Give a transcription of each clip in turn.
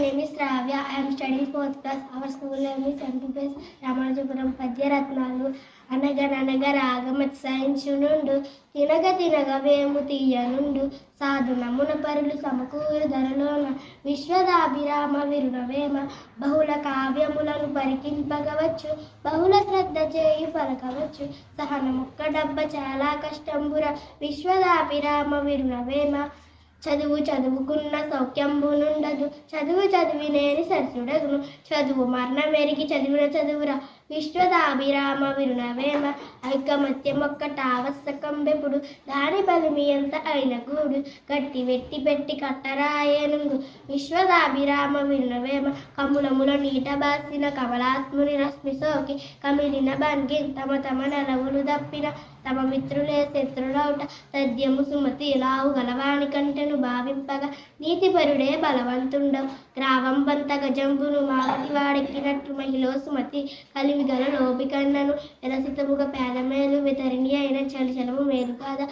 name is Ravya. I am studying fourth class. Our school name is MPPS Ramanujapuram పద్యరత్నాలు అనగననగ రాగమత్సహించునుండు తినగ తినగ వేము తీయనుండు సాధు నమున పరులు సమకూరు ధరలోన విశ్వదాభిరామ విరుణవేమ బహుళ కావ్యములను పరికింపగవచ్చు బహుళ శ్రద్ధ చేయి పలకవచ్చు సహనముక్క డబ్బ చాలా కష్టంబుర విశ్వదాభిరామ విరుణవేమ చదువు చదువుకున్న సౌఖ్యంబునుండదు. చదువు చదివినేని సరసుడగును. చదువు మరణం మెరిగి చదివిన చదువురా. విశ్వదాభిరామ విరుణవేమ ఐకమత్యమొక్కట ఆవశ్యకంబెప్పుడు దాని బలిమి ఎంత అయిన గూడు? గట్టి వెట్టి పెట్టి కట్టరాయనుంగు విశ్వదాభిరామ విరుణవేమ కములముల నీట బాసిన కమలాత్ముని రశ్మి సోకి కమిలిన బంగి తమ తమ నలవులు దప్పిన తమ మిత్రులే శత్రులౌట తద్యము సుమతి లావు గలవాని కంటెను భావింపగా నీతిపరుడే బలవంతుండవు. గ్రావం బంత గజంబును మావతి వాడెక్కినట్టు మహిళ సుమతి కలిమి గల లోపి ఎలసితముగ పేదమేలు వితరిణి అయిన చలిచలము మేలు కాదా?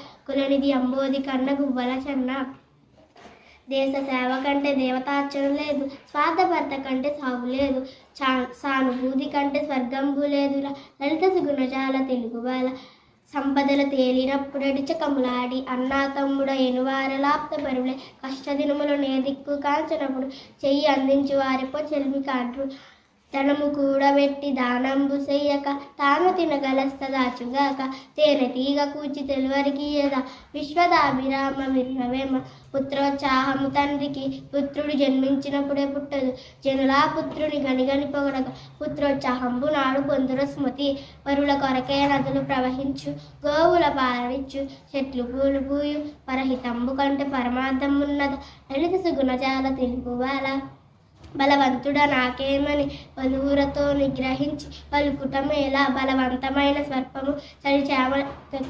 అంబోది కన్న గువ్వల చెన్న. దేశ సేవ కంటే దేవతార్చన లేదు. స్వార్థభర్త కంటే సాగు లేదు. చా సానుభూతి కంటే స్వర్గంబు లేదురా. లలిత సుగుణజాల తెలుగు బాల. సంపదల తేలినప్పుడడిచ కములాడి అన్నా తమ్ముడ ఎనువారలాప్త పరువులే కష్టదినములు నేదిక్కు కాంచనప్పుడు కాల్చినప్పుడు చెయ్యి అందించి వారిపో చెల్మి కాంట్రు. తనము కూడబెట్టి దానంబు చెయ్యక తాను తినగలస్త దాచుగాక తేనె తీగ కూచి తెలువరికి ఏదా విశ్వదాభిరామ విర్ణవేమ పుత్రోత్సాహము తండ్రికి పుత్రుడు జన్మించినప్పుడే పుట్టదు. జనులా పుత్రుని గనిగని పొగడక పుత్రోత్సాహంబు నాడు పొందుర స్మృతి పరుల కొరకే నదులు ప్రవహించు గోవుల పాలించు చెట్లు పూలు పూయు పరహితంబు కంటే పరమార్థమున్నద? లలిత సుగుణజాల తెలుగు బలవంతుడ నాకేమని? పలువురతో నిగ్రహించి పలుకుటమేలా బలవంతమైన స్వర్పము చలి చేమ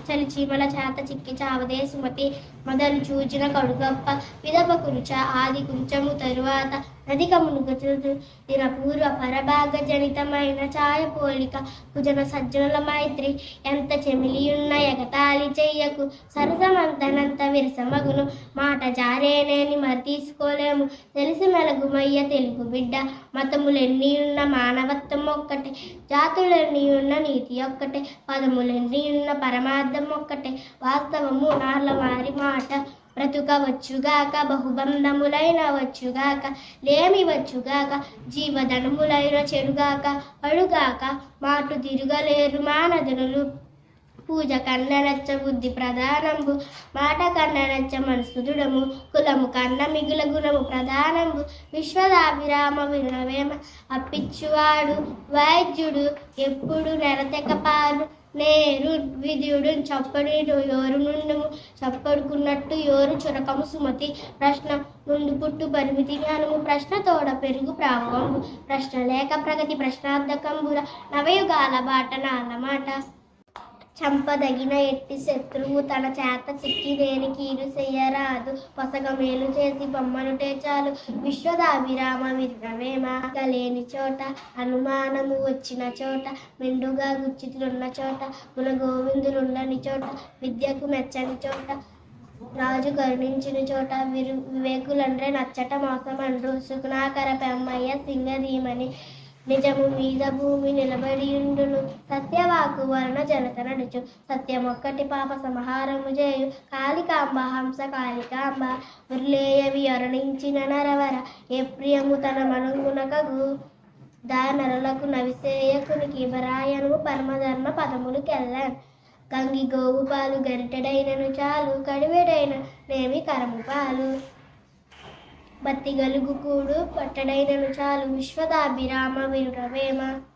చలి చీమల చేత చిక్కి చావదే సుమతి. మొదలు చూచిన కడుగప్ప విదప కురుచ ఆది కుంచము తరువాత నదిక మునుగచుదు దిన పూర్వ పరభాగ జనితమైన ఛాయ పోలిక కుజన సజ్జనుల మైత్రి ఎంత చెమిలియున్న ఎగతాళి చెయ్యకు సరసమంతనంత విరసమగును. మాట జారేనేని మరి తీసుకోలేము. తెలిసి మెలగుమయ్య తెలుగు బిడ్డ మతములెన్ని ఉన్న మానవత్వం ఒక్కటే జాతులెన్ని ఉన్న నీతి ఒక్కటే పదములెన్ని ఉన్న పరమార్థం ఒక్కటే వాస్తవము నార్ల వారి మాట. బ్రతుకవచ్చుగాక బహుబంధములైన వచ్చుగాక లేమి వచ్చుగాక జీవధనములైన చెడుగాక అడుగాక మాటు తిరగలేరు మానదనులు. పూజ కన్న నచ్చ బుద్ధి ప్రధానంబు మాట కన్న నచ్చ మనసు దృఢము కులము కన్న మిగుల గుణము ప్రధానంబు. విశ్వదాభిరామ వినవేమ అప్పిచ్చువాడు వైద్యుడు ఎప్పుడు నెరతెక పాలు నేరు విధుడు చప్పడి ఎవరు నుండి చప్పడుకున్నట్టు ఎవరు చురకము సుమతి? ప్రశ్న ముందు పుట్టు పరిమితి జ్ఞానము ప్రశ్న తోడ పెరుగు ప్రాభవము ప్రశ్న లేక ప్రగతి ప్రశ్నార్థకంబుర నవయుగాల బాట నాల మాట చంపదగిన ఎట్టి శత్రువు తన చేత చిక్కి దేని కీడు చెయ్యరాదు పొసగ మేలు చేసి బొమ్మనుటే చాలు విశ్వదాభిరామ విరవేమ లేని చోట. అనుమానము వచ్చిన చోట. మెండుగా గుచ్చితులున్న చోట. మన గోవిందులుండని చోట. విద్యకు మెచ్చని చోట. రాజు కరుణించిన చోట. విరు వివేకులండ్రే నచ్చట మోసమండ్రు. సుగుణాకర పెమ్మయ్య సింగధీమని నిజము మీద భూమి నిలబడియుండును సత్యవాకు వలన జనత నడుచు. సత్యమొక్కటి పాప సంహారము చేయు. కాళికాంబ హంస కాళికాంబ ఉర్లేయవి అరుణించిన నరవర. ఏ ప్రియము తన మనుగునకగు. దానరులకు నవిసేయకునికి బరాయను పరమధర్మ పదములు కెల్లాన్ గంగి గోవు పాలు గరిటెడైనను చాలు. కడివెడైన నేమి కరము పాలు బత్తి గలుగు పట్టడైనను చాలు విశ్వదాభిరామ విరురవేమ